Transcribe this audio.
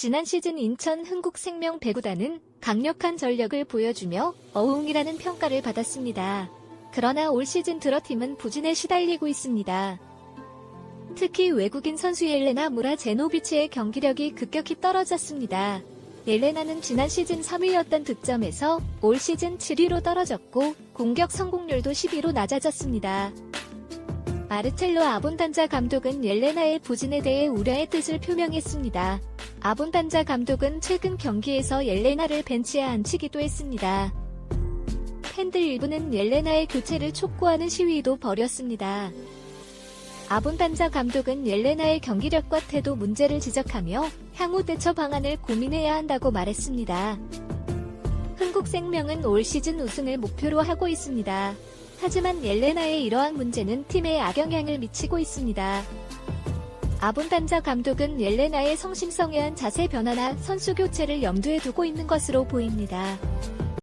지난 시즌 인천 흥국생명 배구단은 강력한 전력을 보여주며 어웅이라는 평가를 받았습니다. 그러나 올 시즌 들어 팀은 부진에 시달리고 있습니다. 특히 외국인 선수 옐레나 무라 제노비치의 경기력이 급격히 떨어졌습니다. 옐레나는 지난 시즌 3위였던 득점에서 올 시즌 7위로 떨어졌고 공격 성공률도 12로 낮아졌습니다. 마르첼로 아본단자 감독은 옐레나의 부진에 대해 우려의 뜻을 표명했습니다. 아본단자 감독은 최근 경기에서 옐레나를 벤치에 앉히기도 했습니다. 팬들 일부는 옐레나의 교체를 촉구하는 시위도 벌였습니다. 아본단자 감독은 옐레나의 경기력과 태도 문제를 지적하며 향후 대처 방안을 고민해야 한다고 말했습니다. 흥국생명은 올 시즌 우승을 목표로 하고 있습니다. 하지만 옐레나의 이러한 문제는 팀에 악영향을 미치고 있습니다. 아본단자 감독은 옐레나의 성심성애한 자세 변화나 선수 교체를 염두에 두고 있는 것으로 보입니다.